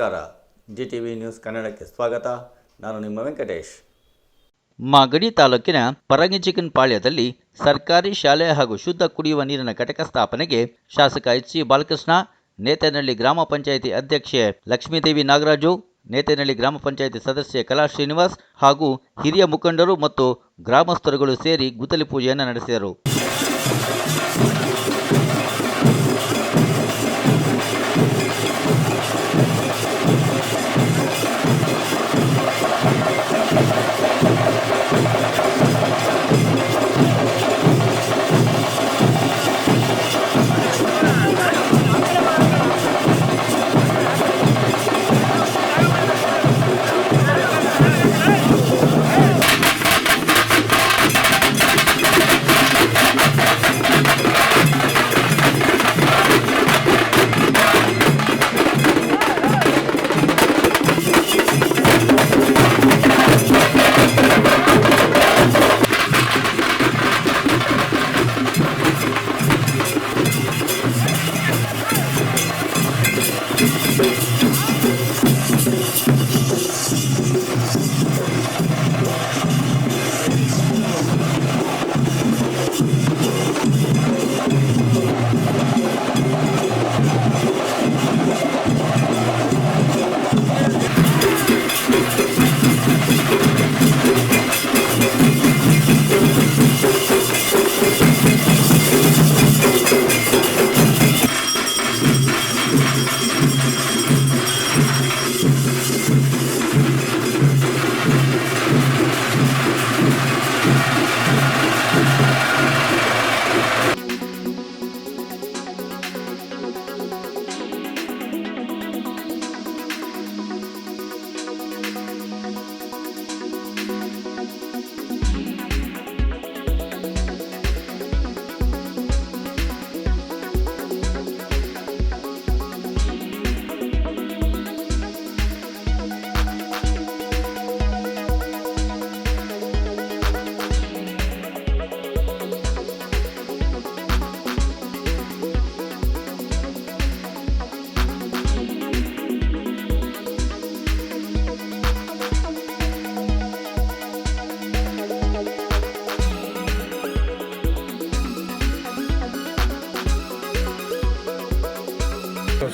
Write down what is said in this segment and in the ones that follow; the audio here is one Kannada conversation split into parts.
ನಮಸ್ಕಾರ. ಜಿ ಟಿ ವಿ ನ್ಯೂಸ್ ಕನ್ನಡಕ್ಕೆ ಸ್ವಾಗತ. ನಾನು ನಿಮ್ಮ ವೆಂಕಟೇಶ್. ಮಾಗಡಿ ತಾಲೂಕಿನ ಪರಂಗಿಚಿಕನ್ ಪಾಳ್ಯದಲ್ಲಿ ಸರ್ಕಾರಿ ಶಾಲೆ ಹಾಗೂ ಶುದ್ಧ ಕುಡಿಯುವ ನೀರಿನ ಘಟಕ ಸ್ಥಾಪನೆಗೆ ಶಾಸಕ ಎಚ್ ಸಿ ಬಾಲಕೃಷ್ಣ, ನೇತನಹಳ್ಳಿ ಗ್ರಾಮ ಪಂಚಾಯಿತಿ ಅಧ್ಯಕ್ಷೆ ಲಕ್ಷ್ಮೀದೇವಿ ನಾಗರಾಜು, ನೇತನಹಳ್ಳಿ ಗ್ರಾಮ ಪಂಚಾಯಿತಿ ಸದಸ್ಯೆ ಕಲಾ ಶ್ರೀನಿವಾಸ್ ಹಾಗೂ ಹಿರಿಯ ಮುಖಂಡರು ಮತ್ತು ಗ್ರಾಮಸ್ಥರುಗಳು ಸೇರಿ ಗುದ್ದಲಿ ಪೂಜೆಯನ್ನು ನಡೆಸಿದರು.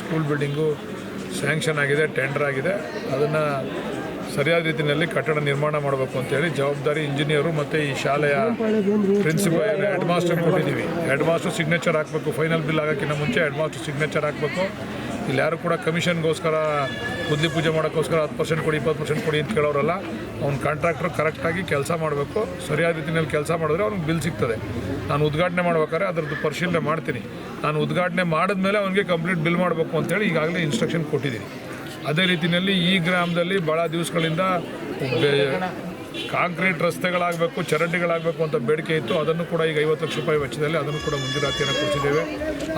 School building sanction ಆಗಿದೆ ಟೆಂಡರ್ ಆಗಿದೆ. ಅದನ್ನು ಸರಿಯಾದ ರೀತಿಯಲ್ಲಿ ಕಟ್ಟಡ ನಿರ್ಮಾಣ ಮಾಡಬೇಕು ಅಂತೇಳಿ ಜವಾಬ್ದಾರಿ ಇಂಜಿನಿಯರು ಮತ್ತು ಈ ಶಾಲೆಯ ಪ್ರಿನ್ಸಿಪಲ್ ಹೆಡ್ ಮಾಸ್ಟರ್ ಕೊಟ್ಟಿದ್ದೀವಿ. ಹೆಡ್ ಮಾಸ್ಟರ್ ಸಿಗ್ನೇಚರ್ ಹಾಕಬೇಕು. ಫೈನಲ್ ಬಿಲ್ ಆಗೋಕ್ಕಿಂತ ಮುಂಚೆ ಹೆಡ್ ಮಾಸ್ಟರ್ ಸಿಗ್ನೇಚರ್ ಹಾಕಬೇಕು. ಇಲ್ಲಿ ಯಾರು ಕೂಡ ಕಮಿಷನ್ಗೋಸ್ಕರ ಕುದ್ಲಿ ಪೂಜೆ ಮಾಡೋಕ್ಕೋಸ್ಕರ ಹತ್ತು ಪರ್ಸೆಂಟ್ ಕೊಡಿ, ಇಪ್ಪತ್ತು ಪರ್ಸೆಂಟ್ ಕೊಡಿ ಅಂತ ಕೇಳೋರಲ್ಲ. ಅವ್ನು ಕಾಂಟ್ರಾಕ್ಟ್ರು ಕರೆಕ್ಟಾಗಿ ಕೆಲಸ ಮಾಡಬೇಕು. ಸರಿಯಾದ ರೀತಿಯಲ್ಲಿ ಕೆಲಸ ಮಾಡಿದ್ರೆ ಅವ್ನಿಗೆ ಬಿಲ್ ಸಿಗ್ತದೆ. ನಾನು ಉದ್ಘಾಟನೆ ಮಾಡ್ಬೇಕಾದ್ರೆ ಅದರದ್ದು ಪರಿಶೀಲನೆ ಮಾಡ್ತೀನಿ. ನಾನು ಉದ್ಘಾಟನೆ ಮಾಡಿದ್ಮೇಲೆ ಅವನಿಗೆ ಕಂಪ್ಲೀಟ್ ಬಿಲ್ ಮಾಡಬೇಕು ಅಂತೇಳಿ ಈಗಾಗಲೇ ಇನ್ಸ್ಟ್ರಕ್ಷನ್ ಕೊಟ್ಟಿದ್ದೀನಿ. ಅದೇ ರೀತಿಯಲ್ಲಿ ಈ ಗ್ರಾಮದಲ್ಲಿ ಭಾಳ ದಿವಸಗಳಿಂದ ಕಾಂಕ್ರೀಟ್ ರಸ್ತೆಗಳಾಗಬೇಕು ಚರಂಡಿಗಳಾಗಬೇಕು ಅಂತ ಬೇಡಿಕೆ ಇತ್ತು. ಅದನ್ನು ಕೂಡ ಈಗ ಐವತ್ತು ಲಕ್ಷ ರೂಪಾಯಿ ವೆಚ್ಚದಲ್ಲಿ ಅದನ್ನು ಕೂಡ ಮುಂಜೂರಾತಿಯನ್ನು ಕೊಡಿಸಿದ್ದೇವೆ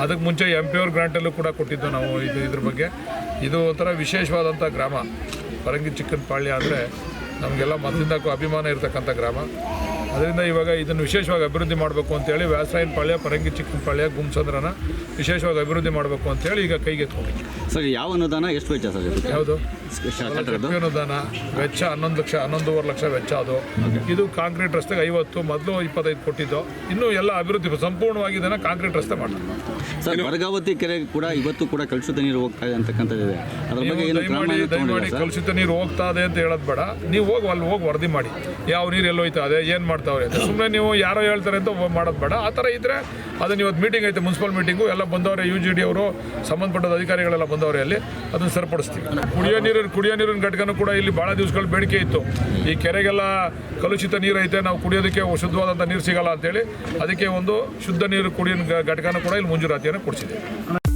ಅದಕ್ಕೆ ಮುಂಚೆ ಎಂ ಪಿ ಅವ್ರ ಗ್ರಾಂಟಲ್ಲೂ ಕೂಡ ಕೊಟ್ಟಿದ್ದು ನಾವು ಇದು ಇದ್ರ ಬಗ್ಗೆ. ಇದು ಒಂಥರ ವಿಶೇಷವಾದಂಥ ಗ್ರಾಮ. ಪರಂಗಿ ಚಿಕ್ಕನಪಾಳ್ಯ ಅಂದರೆ ನಮಗೆಲ್ಲ ಮೊದಲಿಂದಕ್ಕೂ ಅಭಿಮಾನ ಇರತಕ್ಕಂಥ ಗ್ರಾಮ. ಅದರಿಂದ ಇವಾಗ ಇದನ್ನು ವಿಶೇಷವಾಗಿ ಅಭಿವೃದ್ಧಿ ಮಾಡಬೇಕು ಅಂತೇಳಿ ವ್ಯಾಸರಾಯನ ಪಾಳ್ಯ ಪರಂಗಿ ಚಿಕ್ಕನಪಾಳ್ಯ ಗುಮ್ಸಂದ್ರನ ವಿಶೇಷವಾಗಿ ಅಭಿವೃದ್ಧಿ ಮಾಡಬೇಕು ಅಂತೇಳಿ ಈಗ ಕೈಗೆತ್ಕೊಂಡಿದ್ದೀವಿ ಸರ್ ಯಾವ ಅನುದಾನ ಎಷ್ಟು ವೆಚ್ಚ ಸರ್ ಯಾವುದು? ಅನುದಾನ ವೆಚ್ಚ ಹನ್ನೊಂದು ಲಕ್ಷ ಹನ್ನೊಂದೂವರೆ ಲಕ್ಷ ವೆಚ್ಚ ಅದು. ಇದು ಕಾಂಕ್ರೀಟ್ ರಸ್ತೆಗೆ ಐವತ್ತು ಮೊದಲು ಇಪ್ಪತ್ತೈದು ಕೊಟ್ಟಿದ್ದು. ಇನ್ನೂ ಎಲ್ಲ ಅಭಿವೃದ್ಧಿ ಸಂಪೂರ್ಣವಾಗಿ ಇದನ್ನು ಕಾಂಕ್ರೀಟ್ ರಸ್ತೆ ಮಾಡ್ತಾರೆ. ಸರ್ ವರ್ಗಾವತಿ ಕೆರೆ ಕೂಡ ಇವತ್ತು ಕೂಡ ಕಲುಷಿತ ನೀರು ಹೋಗ್ತಾ ಇದೆ ಅಂತಕ್ಕಂಥದ್ದಿದೆ ಅದ್ರ ಬಗ್ಗೆ ಏನು ಕ್ರಮ ದಯಮಾಡಿ ಕಲುಷಿತ ನೀರು ಹೋಗ್ತಾ ಇದೆ ಅಂತ ಹೇಳೋದು ಬೇಡ. ನೀವು ಹೋಗಿ ಅಲ್ಲಿ ಹೋಗಿ ವರದಿ ಮಾಡಿ. ಯಾವ ನೀರು ಎಲ್ಲೋಯ್ತಾ ಇದೆ ಏನು ಮಾಡ್ತಾವ್ರೆ ಅಂತ. ಸುಮ್ಮನೆ ನೀವು ಯಾರೋ ಹೇಳ್ತಾರೆ ಅಂತ ಮಾಡೋದು ಬೇಡ. ಆ ಥರ ಇದ್ದರೆ ಅದನ್ನು ಇವತ್ತು ಮೀಟಿಂಗ್ ಐತೆ ಮುನ್ಸಿಪಲ್ ಮೀಟಿಂಗು ಎಲ್ಲ ಬಂದವರೆ ಯು ಜಿ ಡಿ ಅವರು ಸಂಬಂಧಪಟ್ಟ ಅಧಿಕಾರಿಗಳೆಲ್ಲ ಬಂದವರೆ ಅಲ್ಲಿ ಅದನ್ನು ಸರಿಪಡಿಸ್ತೀವಿ. ಕುಡಿಯೋ ನೀರಿನ, ಕುಡಿಯೋ ನೀರಿನ ಘಟಕನೂ ಕೂಡ ಇಲ್ಲಿ ಭಾಳ ದಿವಸಗಳ ಬೇಡಿಕೆ ಇತ್ತು. ಈ ಕೆರೆಗೆಲ್ಲ ಕಲುಷಿತ ನೀರು ಐತೆ ನಾವು ಕುಡಿಯೋದಕ್ಕೆ ಶುದ್ಧವಾದಂಥ ನೀರು ಸಿಗಲ್ಲ ಅಂತೇಳಿ, ಅದಕ್ಕೆ ಒಂದು ಶುದ್ಧ ನೀರು ಕುಡಿಯೋ ಘಟಕನೂ ಕೂಡ ಇಲ್ಲಿ ಮಂಜೂರಾತಿಯನ್ನು ಕೊಡಿಸಿದೆ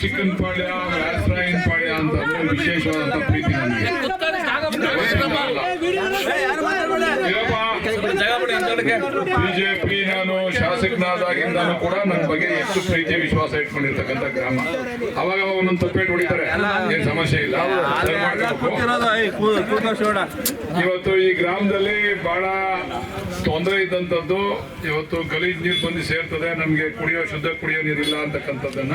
ಚಿಕ್ಕನ್ ಪಾಳ್ಯ ವ್ಯಾಸರಾಯನ್ ಪಾಳ್ಯ ಅಂತ ವಿಶೇಷವಾದಂತ ಪ್ರೀತಿ ನನಗೆ ಬಿಜೆಪಿ ನಾನು ಶಾಸಕನಾದಾಗಿಂದನೂ ಕೂಡ ನನ್ನ ಬಗ್ಗೆ ಎಷ್ಟು ಪ್ರೀತಿ ವಿಶ್ವಾಸ ಇಟ್ಕೊಂಡಿರ್ತಕ್ಕಂಥ ಗ್ರಾಮ. ಅವಾಗ ಅವಾಗ ಒಂದೊಂದು ತಪ್ಪೇಟ್ ಹೊಡಿತಾರೆ. ಏನ್ ಸಮಸ್ಯೆ ಇಲ್ಲ. ಇವತ್ತು ಈ ಗ್ರಾಮದಲ್ಲಿ ಬಹಳ ತೊಂದರೆ ಇದ್ದಂಥದ್ದು. ಇವತ್ತು ಗಲೀಜ್ ನೀರು ಬಂದು ಸೇರ್ತದೆ. ನಮಗೆ ಕುಡಿಯೋ ಶುದ್ಧ ಕುಡಿಯೋ ನೀರಿಲ್ಲ ಅಂತಕ್ಕಂಥದ್ದನ್ನ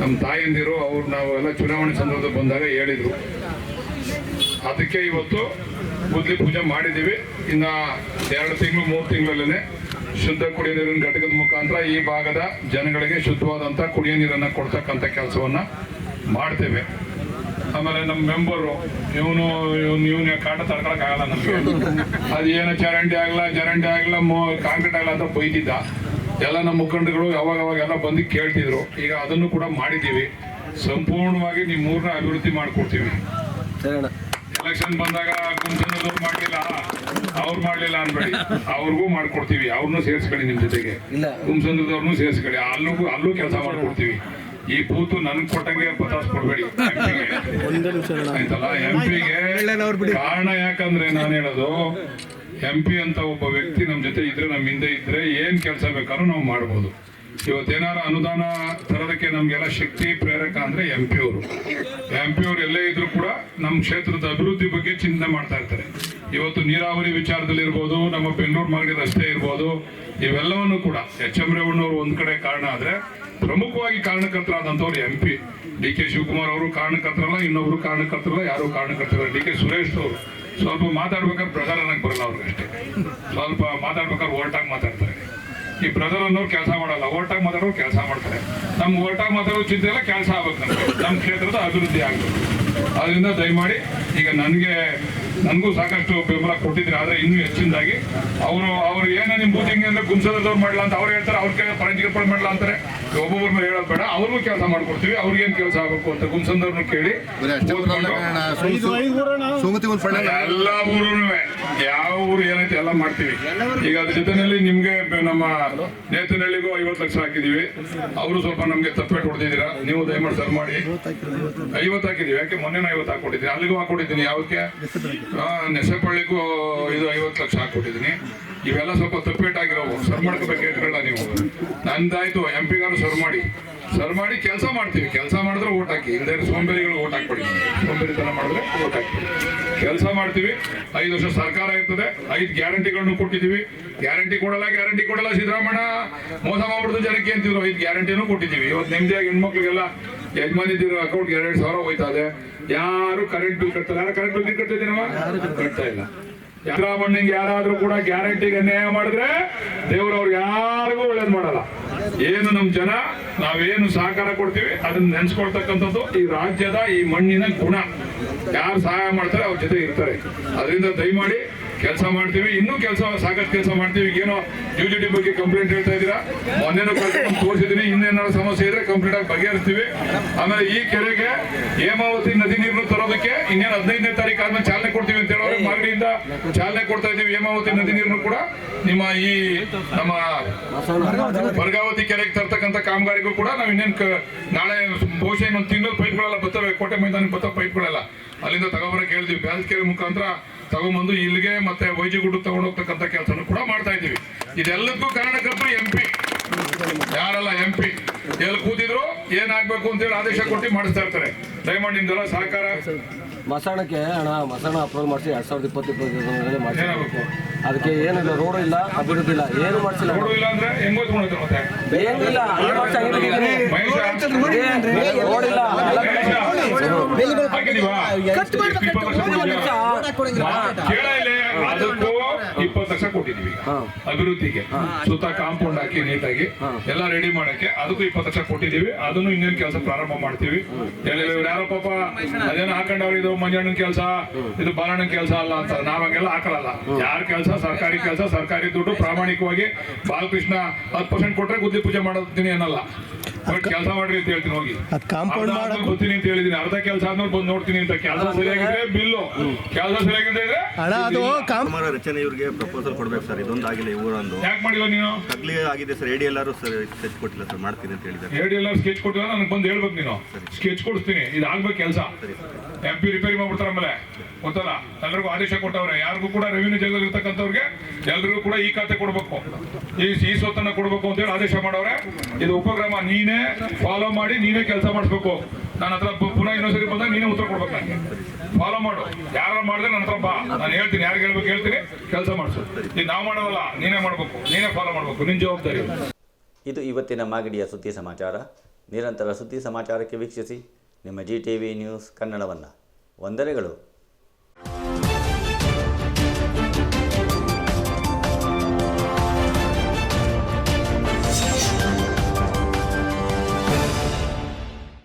ನಮ್ಮ ತಾಯಂದಿರು ಅವ್ರು ನಾವು ಎಲ್ಲ ಚುನಾವಣೆ ಸಂದರ್ಭದಲ್ಲಿ ಬಂದಾಗ ಹೇಳಿದ್ರು. ಅದಕ್ಕೆ ಇವತ್ತು ಬುದ್ಧಿ ಪೂಜೆ ಮಾಡಿದ್ದೀವಿ. ಇನ್ನ ಎರಡು ತಿಂಗಳು, ಮೂರು ತಿಂಗಳಲ್ಲೇ ಶುದ್ಧ ಕುಡಿಯ ನೀರಿನ ಘಟಕದ ಮುಖಾಂತರ ಈ ಭಾಗದ ಜನಗಳಿಗೆ ಶುದ್ಧವಾದಂಥ ಕುಡಿಯೋ ನೀರನ್ನು ಕೊಡ್ತಕ್ಕಂಥ ಕೆಲಸವನ್ನ ಮಾಡ್ತೇವೆ. ಆಮೇಲೆ ನಮ್ಮ ಮೆಂಬರು, ಇವನು ಇವನು, ಇವನ ಕಾಟ ತಡ್ಕೊಳಕ್ ಆಗಲ್ಲ ನಮಗೆ. ಅದು ಏನು ಚರಂಡಿ ಆಗಲ್ಲ ಚರಂಡಿ ಆಗಲ್ಲ ಕಾಂಕ್ರೀಟ್ ಆಗಲ್ಲ ಅಂತ ಬೈದಿದ್ದ. ಎಲ್ಲ ನಮ್ಮ ಮುಖಂಡಗಳು ಯಾವಾಗ ಅವಾಗ ಎಲ್ಲ ಬಂದು ಕೇಳ್ತಿದ್ರು. ಈಗ ಅದನ್ನು ಕೂಡ ಮಾಡಿದ್ದೀವಿ. ಸಂಪೂರ್ಣವಾಗಿ ನಿಮ್ಮ ಊರನ್ನ ಅಭಿವೃದ್ಧಿ ಮಾಡಿಕೊಡ್ತೀವಿ. ಎಲೆಕ್ಷನ್ ಬಂದಾಗ ಗುಂಪನದವ್ರು ಮಾಡಲಿಲ್ಲ. ಅವ್ರು ಮಾಡಲಿಲ್ಲ ಅನ್ಬೇಡಿ ಅವ್ರಿಗೂ ಮಾಡ್ಕೊಡ್ತೀವಿ. ಅವ್ರನ್ನೂ ಸೇರಿಸ್ಕೊಳ್ಳಿ ನಿಮ್ಮ ಜೊತೆಗೆ. ಗುಂಸಂದ್ರದವ್ರನ್ನೂ ಸೇರಿಸ್ಕೊಳ್ಳಿ. ಅಲ್ಲೂ ಅಲ್ಲೂ ಕೆಲಸ ಮಾಡ್ಕೊಡ್ತೀವಿ. ಈ ಬೂತು ನನ್ ಕೊಟ್ಟಂಗೆ ಬತಾಸ್ಕೊಡ್ಬೇಡಿ ಆಯ್ತಲ್ಲ? ಎಂ ಪಿಗೆ ಕಾರಣ ಯಾಕಂದ್ರೆ ನಾನು ಹೇಳೋದು ಎಂ ಪಿ ಅಂತ ಒಬ್ಬ ವ್ಯಕ್ತಿ ನಮ್ಮ ಜೊತೆ ಇದ್ರೆ, ನಮ್ಮ ಹಿಂದೆ ಇದ್ರೆ ಏನ್ ಕೆಲಸ ಬೇಕಾದ್ರೂ ನಾವು ಮಾಡ್ಬೋದು. ಇವತ್ತೇನಾರ ಅನುದಾನ ತರೋದಕ್ಕೆ ನಮ್ಗೆಲ್ಲ ಶಕ್ತಿ, ಪ್ರೇರಕ ಅಂದ್ರೆ ಎಂ ಪಿ ಅವರು. ಎಂ ಪಿ ಅವರು ಎಲ್ಲೇ ಇದ್ರು ಕೂಡ ನಮ್ಮ ಕ್ಷೇತ್ರದ ಅಭಿವೃದ್ಧಿ ಬಗ್ಗೆ ಚಿಂತನೆ ಮಾಡ್ತಾ ಇರ್ತಾರೆ. ಇವತ್ತು ನೀರಾವರಿ ವಿಚಾರದಲ್ಲಿ ಇರ್ಬೋದು, ನಮ್ಮ ಬೆಂಗಳೂರು ಮಾರ್ಗದ ರಸ್ತೆ ಇರ್ಬೋದು, ಇವೆಲ್ಲವನ್ನು ಕೂಡ ಎಚ್ ಎಂ ರೇವಣ್ಣವರು ಒಂದ್ ಕಡೆ ಕಾರಣ ಆದ್ರೆ ಪ್ರಮುಖವಾಗಿ ಕಾರಣಕರ್ತರಾದಂಥವ್ರು M P D K Shivakumar ಅವರು ಕಾರಣಕರ್ತರಲ್ಲ, ಇನ್ನೊಬ್ರು ಕಾರಣಕರ್ತರಲ್ಲ, ಯಾರು ಕಾರಣಕರ್ತರಲ್ಲ, ಡಿ ಕೆ ಸುರೇಶ್ ಅವರು. ಸ್ವಲ್ಪ ಮಾತಾಡ್ಬೇಕಾದ್ರೆ ಬ್ರದರ್ ಅನ್ನಕ್ಕೆ ಬರಲ್ಲ ಅವ್ರಿಗೆ ಅಷ್ಟೇ. ಸ್ವಲ್ಪ ಮಾತಾಡ್ಬೇಕಾದ್ರೆ ಓಲ್ಟಾಗಿ ಮಾತಾಡ್ತಾರೆ. ಈ ಬ್ರದರ್ ಅನ್ನೋರು ಕೆಲಸ ಮಾಡಲ್ಲ ಓಲ್ಟಾಗಿ ಮಾತಾಡೋರು ಕೆಲಸ ಮಾಡ್ತಾರೆ. ನಮ್ಗೆ ಓಲ್ಟಾಗಿ ಮಾತಾಡೋ ಚಿಂತೆ ಎಲ್ಲ ಕೆಲಸ ಆಗ್ಬೇಕು ನಮ್ಗೆ. ನಮ್ಮ ಕ್ಷೇತ್ರದ ಅಭಿವೃದ್ಧಿ ಆಗ್ಬೇಕು. ಅದರಿಂದ ದಯಮಾಡಿ ಈಗ ನನಗೆ ನನಗೂ ಸಾಕಷ್ಟು ಬೆಂಬಲ ಕೊಟ್ಟಿದ್ರು ಆದ್ರೆ ಇನ್ನೂ ಹೆಚ್ಚಿನದಾಗಿ. ಅವರು ಅವ್ರು ಏನೇ ನಿಮ್ಮ ಬೂತಿಂಗ್ ಅಂದ್ರೆ ಗುಂಸದವ್ರು ಮಾಡಲ್ಲ ಅಂತ ಅವ್ರು ಹೇಳ್ತಾರೆ ಅವ್ರ ಕೈ ಪರಂಜಿಗೆ ಮಾಡಲ್ಲ ಅಂತಾರೆ. ಒಬ್ಬೊಬ್ಬರ ಮೇಲೆ ಹೇಳೋದು ಬೇಡ ಅವ್ರಿಗೂ ಕೆಲಸ ಮಾಡ್ಕೊಡ್ತೀವಿ ಏನು ಕೆಲಸ ಆಗಬೇಕು ಅಂತ ಗುಂಸಂದವ್ರನ್ನ ಕೇಳಿ ಎಲ್ಲ ಊರು ಯಾವ ಊರು ಏನೈತೆ ಎಲ್ಲ ಮಾಡ್ತೀವಿ. ಈಗ ಅದ್ರ ಜೊತೆನಲ್ಲಿ ನಿಮ್ಗೆ ನಮ್ಮ ನೇತನಹಳ್ಳಿಗೂ ಐವತ್ತು ಲಕ್ಷ ಹಾಕಿದೀವಿ. ಅವರು ಸ್ವಲ್ಪ ನಮ್ಗೆ ತಪ್ಪೇಟ್ ಹೊಡೆದಿದ್ದೀರಾ ನೀವು ದಯಮಾಡಿ ಸರ್ ಮಾಡಿ. ಐವತ್ತು ಹಾಕಿದೀವಿ. ಯಾಕೆ ಮೊನ್ನೆ ಐವತ್ತು ಹಾಕೊಟ್ಟಿದ್ದೀನಿ ಅಲ್ಲಿಗೂ ಹಾಕೊಟ್ಟಿದ್ದೀನಿ ಯಾವಕ್ಕೆ? ನೆಸಪಳ್ಳಿಗೂ ಇದು ಐವತ್ತು ಲಕ್ಷ ಹಾಕೊಟ್ಟಿದ್ದೀನಿ ಇವೆಲ್ಲ ಸ್ವಲ್ಪ ತಪ್ಪೇಟಾಗಿರೋವು ಸರ್ ಮಾಡ್ಕೋಬೇಕು ಹೇಳ್ರಲ್ಲ ನೀವು. ನಂದಾಯ್ತು ಎಂ ಪಿಗಾರು ಸರ್ ಮಾಡಿ. ಸರ್ ಮಾಡಿ ಕೆಲಸ ಮಾಡ್ತೀವಿ. ಕೆಲಸ ಮಾಡಿದ್ರೆ ಓಟ್ ಹಾಕಿ. ಇಲ್ಲದೆ ಸೋಂಬೇರಿಗಳು ಓಟ್ ಹಾಕ್ಬಿಡಿ. ಸೋಂಬೇರಿತನ ಮಾಡಿದ್ರೆ ಓಟ್ ಹಾಕ್ಬಿಡಿ ಕೆಲಸ ಮಾಡ್ತೀವಿ. ಐದು ವರ್ಷ ಸರ್ಕಾರ ಇರ್ತದೆ. ಐದು ಗ್ಯಾರಂಟಿಗಳನ್ನು ಕೊಟ್ಟಿದ್ದೀವಿ. ಗ್ಯಾರಂಟಿ ಕೊಡಲ್ಲ ಗ್ಯಾರಂಟಿ ಕೊಡಲ್ಲ ಸಿದ್ದರಾಮಣ್ಣ ಮೋಸ ಮಾಡ್ಬಿಡ್ತು ಜನಕ್ಕೆ ಅಂತಿದ್ರು. ಐದು ಗ್ಯಾರಂಟಿನೂ ಕೊಟ್ಟಿದ್ದೀವಿ. ಇವತ್ತು ನೆಮ್ಮದಿಯಾಗಿ ಹೆಣ್ಮಕ್ಳಿಗೆಲ್ಲ ಯಜಮಾನಿದ್ದೀರ ಅಕೌಂಟ್ಗೆ ಎರಡು ಸಾವಿರ ಹೋಯ್ತಾ ಇದೆ ಯಾರು ಕರೆಂಟ್ ಬಿಲ್ ಕಟ್ಟಲ್ಲ ಯಾರು ಕರೆಂಟ್ ಬಿಲ್ ಕಟ್ಟಿದ್ದೀನವ ಕಟ್ತಾ ಇಲ್ಲ. ಸಿದ್ದರಾಮಣ್ಣಂಗೆ ಯಾರಾದ್ರೂ ಕೂಡ ಗ್ಯಾರಂಟಿಗೆ ಅನ್ಯಾಯ ಮಾಡಿದ್ರೆ ದೇವ್ರವ್ರು ಯಾರಿಗೂ ಒಳ್ಳೇದ್ ಮಾಡಲ್ಲ. ಏನು ನಮ್ ಜನ? ನಾವೇನು ಸಹಕಾರ ಕೊಡ್ತೀವಿ? ಅದನ್ನ ನೆನ್ಸ್ಕೊಳ್ತಕ್ಕಂಥದ್ದು ಈ ರಾಜ್ಯದ ಈ ಮಣ್ಣಿನ ಗುಣ. ಯಾರು ಸಹಾಯ ಮಾಡ್ತಾರೆ ಅವ್ರ ಜೊತೆ ಇರ್ತಾರೆ. ಅದರಿಂದ ದಯಮಾಡಿ ಕೆಲಸ ಮಾಡ್ತೀವಿ, ಇನ್ನೂ ಕೆಲಸ, ಸಾಕಷ್ಟು ಕೆಲಸ ಮಾಡ್ತೀವಿ. ಈಗೇನೋ ಯು ಜಿ ಡಿ ಬಗ್ಗೆ ಕಂಪ್ಲೇಂಟ್ ಹೇಳ್ತಾ ಇದ್ದೀರಾ? ಮೊನ್ನೆನೂ ತೋರಿಸಿದ್ದೀನಿ, ಇನ್ನೇನಾದ್ರು ಸಮಸ್ಯೆ ಇದ್ರೆ ಕಂಪ್ಲೀಟ್ ಆಗಿ ಬಗೆಹರಿಸ್ತೀವಿ. ಆಮೇಲೆ ಈ ಕೆರೆಗೆ ಹೇಮಾವತಿ ನದಿ ನೀರನ್ನು ತರೋದಕ್ಕೆ ಇನ್ನೇನು ಹದಿನೈದನೇ ತಾರೀಕು ಆದ್ಮೇಲೆ ಚಾಲನೆ ಕೊಡ್ತೀವಿ ಅಂತ ಹೇಳೋರು. ಮಾಗಡಿಯಿಂದ ಚಾಲನೆ ಕೊಡ್ತಾ ಇದ್ದೀವಿ ಹೇಮಾವತಿ ನದಿ ನೀರನ್ನು ಕೂಡ. ನಿಮ್ಮ ಈ ನಮ್ಮ ವರ್ಗಾವತಿ ಕೆರೆಗೆ ತರ್ತಕ್ಕಂಥ ಕಾಮಗಾರಿಗೂ ಕೂಡ ನಾವು ಇನ್ನೇನು ನಾಳೆ ಬಹುಶಃ ಇನ್ನೊಂದು ತಿಂಗಳು ಪೈಪ್ಗಳೆಲ್ಲ ಬರ್ತವೆ. ಕೋಟೆ ಮೈದಾನಕ್ಕೆ ಬರ್ತವೆ ಪೈಪ್ಗಳೆಲ್ಲ ಅಲ್ಲಿಂದ ತಗೊಬರಕ್ಕೆ ಹೇಳಿದ್ವಿ. ಬ್ಯಾಸ್ ಕೆರೆ ಮುಖಾಂತರ ತಗೊಂಬಂದು ಇಲ್ಲಿಗೆ ಮತ್ತೆ ವೈಜಿಗುಡ್ಡು ತಗೊಂಡು ಹೋಗ್ತಕ್ಕಂಥ ಕೆಲಸನೂ ಕೂಡ ಮಾಡ್ತಾ ಇದ್ದೀವಿ. ಇದೆಲ್ಲದಕ್ಕೂ ಕಾರಣಕರ್ತರು ಎಂ ಪಿ ಯಾರಲ್ಲ ಎಂ ಪಿ ಎಲ್ಲಿ ಕೂತಿದ್ರು ಏನಾಗಬೇಕು ಅಂತೇಳಿ ಆದೇಶ ಕೊಟ್ಟು ಮಾಡಿಸ್ತಾ ಇರ್ತಾರೆ. ದಯಮಾಡಿ ನಿಮ್ದೆಲ್ಲ ಸಹಕಾರ. ಮಸಾಣಕ್ಕೆ ಅಣ್ಣ ಮಸಾಣ ಅಪ್ರೂವಲ್ ಮಾಡಿಸಿ ಎರಡ್ ಸಾವಿರದ ಇಪ್ಪತ್ತು ಇಪ್ಪತ್ತೈದರಲ್ಲಿ ಮಾಡಿಸಬೇಕು ಅದಕ್ಕೆ ಏನಿಲ್ಲ ರೋಡ್ ಇಲ್ಲ ಅಭಿವೃದ್ಧಿ ಇಲ್ಲ. ಏನು ಮಾಡಿಸಿಲ್ಲ ಏನಿಲ್ಲ ಮಾಡ್ಸಿ ರೋಡ್ ಇಲ್ಲ ಕಟ್ ಇಪ್ಪತ್ತು ಅಭಿವೃದ್ಧಿಗೆ. ಸುತ್ತ ಕಾಂಪೌಂಡ್ ಹಾಕಿ ನೀಟಾಗಿ. ಎಲ್ಲ ರೆಡಿ ಮಾಡಕ್ಕೆ ಅದಕ್ಕೂ ಇಪ್ಪತ್ತು ಲಕ್ಷ ಕೊಟ್ಟಿದೀವಿ ಅದನ್ನು ಇನ್ನೇನು ಕೆಲಸ ಪ್ರಾರಂಭ ಮಾಡ್ತೀವಿ. ಹೇಳಿಲ್ಲ ಇವ್ರು ಯಾರೋ ಪಾಪ ಅದೇನು ಹಾಕೊಂಡವ್ರು ಇದು ಮಂಜಣ್ಣನ ಕೆಲಸ ಇದು ಬಾಲಣ್ಣನ ಕೆಲಸ ಅಲ್ಲ ಅಂತ ನಾವ್ ಹಂಗೆಲ್ಲ ಹಾಕಲ್ಲ. ಯಾರ ಕೆಲಸ? ಸರ್ಕಾರಿ ಕೆಲಸ. ಸರ್ಕಾರಿ ದುಡ್ಡು ಪ್ರಾಮಾಣಿಕವಾಗಿ ಬಾಲಕೃಷ್ಣ ಹತ್ತು ಪರ್ಸೆಂಟ್ ಕೊಟ್ರೆ ಗುದ್ದಿ ಪೂಜೆ ಮಾಡೋದಿನಿ ಅನ್ನಲ್ಲ ಕೆಲಸ ಮಾಡ್ರಿ ಅಂತ ಹೇಳ್ತೀನಿ ಹೋಗಿ. ಅದ್ ಕಾಂಪೌಂಡ್ ಆದ್ಮೇಲೆ ಬರ್ತೀನಿ ಅಂತ ಹೇಳಿದೀನಿ. ಅರ್ಧ ಕೆಲಸ ಆದ್ಮೇಲೆ ಬಂದು ನೋಡ್ತೀನಿ ಅಂತ. ಕೆಲಸ ಸರಿಯಾಗಿದ್ರೆ ಬಿಲ್ಲು. ಕೆಲಸ ಸರಿಯಾಗಿದ್ರೆ ಹಣ ಅದು ಕಾಮರ ರಚನೆ ಇವರಿಗೆ ಪ್ರಪೋಸಲ್ ಕೊಡ್ಬೇಕು ಸರ್. ಇದೊಂದು ಆಗಿಲ್ಲ ಈ ಊರೊಂದು. ಯಾಕೆ ಮಾಡಿಲ್ಲ ನೀನು? ಕಗ್ಲಿ ಆಗಿದೆ ಸರ್. ಎಡಿ ಎಲ್ಲರೂ ಸರ್ ಸ್ಕೆಚ್ ಕೊಟ್ಟಿಲ್ಲ ಸರ್. ಮಾಡ್ತೀನಿ ಅಂತ ಹೇಳಿದ್ದಾರೆ. ಹೇಳಿ ಎಲ್ಲ ಸ್ಕೆಚ್ ಕೊಟ್ಟಿಲ್ಲ ನನಗೆ ಬಂದು ಹೇಳ್ಬೇಕು ನೀನು. ಸ್ಕೆಚ್ ಕೊಡಿಸ್ತೀನಿ. ಇದು ಆಗ್ಬೇಕು ಕೆಲಸ. ಎಂ ಪಿ ರಿಪೇರಿ ಮಾಡ್ಬಿಡ್ತಾರೆ ಆಮೇಲೆ. ಗೊತ್ತಲ್ಲ? ಎಲ್ಲರಿಗೂ ಆದೇಶ ಕೊಟ್ಟವ್ರೆ. ಯಾರಿಗೂ ಕೂಡ ರೆವಿನ್ಯೂ ಜಾಗದಲ್ಲಿ ಇರ್ತಕ್ಕಂಥವ್ರಿಗೆ ಎಲ್ರಿಗೂ ಕೂಡ ಈ ಖಾತೆ ಕೊಡ್ಬೇಕು. ಈ ಈ ಸ್ವತ್ತನ್ನ ಕೊಡಬೇಕು ಅಂತ ಹೇಳಿ ಆದೇಶ ಮಾಡವ್ರೆ. ಇದು ಉಪಕ್ರಮ. ನೀನೇ ಫಾಲೋ ಮಾಡಿ ನೀನೇ ಕೆಲಸ ಮಾಡಿಸ್ಬೇಕು. ನನ್ನ ಹತ್ರ ಪುನಃ ಇನ್ನೊಂದ್ಸರಿ ಬಂದಾಗ ನೀನೇ ಉತ್ತರ ಕೊಡ್ಬೇಕು ನನಗೆ ಫಾಲೋ ಮಾಡು. ಯಾರ ಮಾಡಿದ್ರೆ ನನ್ನ ಹತ್ರ ಬಾ. ನಾನು ಹೇಳ್ತೀನಿ. ಯಾರಿಗೆ ಹೇಳ್ಬೇಕು ಹೇಳ್ತೀನಿ. ಕೆಲಸ ಮಾಡಿಸು. ಇದು ನಾವು ಮಾಡೋದಲ್ಲ ನೀನೇ ಮಾಡ್ಬೇಕು. ನೀನೇ ಫಾಲೋ ಮಾಡ್ಬೇಕು. ನಿನ್ನ ಜವಾಬ್ದಾರಿ ಇದು ಇವತ್ತಿನ ಮಾಗಡಿಯ ಸುದ್ದಿ ಸಮಾಚಾರ. ನಿರಂತರ ಸುದ್ದಿ ಸಮಾಚಾರಕ್ಕೆ ವೀಕ್ಷಿಸಿ. ನಿಮ್ಮ ಜಿ ಟಿ ವಿ ನ್ಯೂಸ್ ಕನ್ನಡವನ್ನು. ವಂದನೆಗಳು.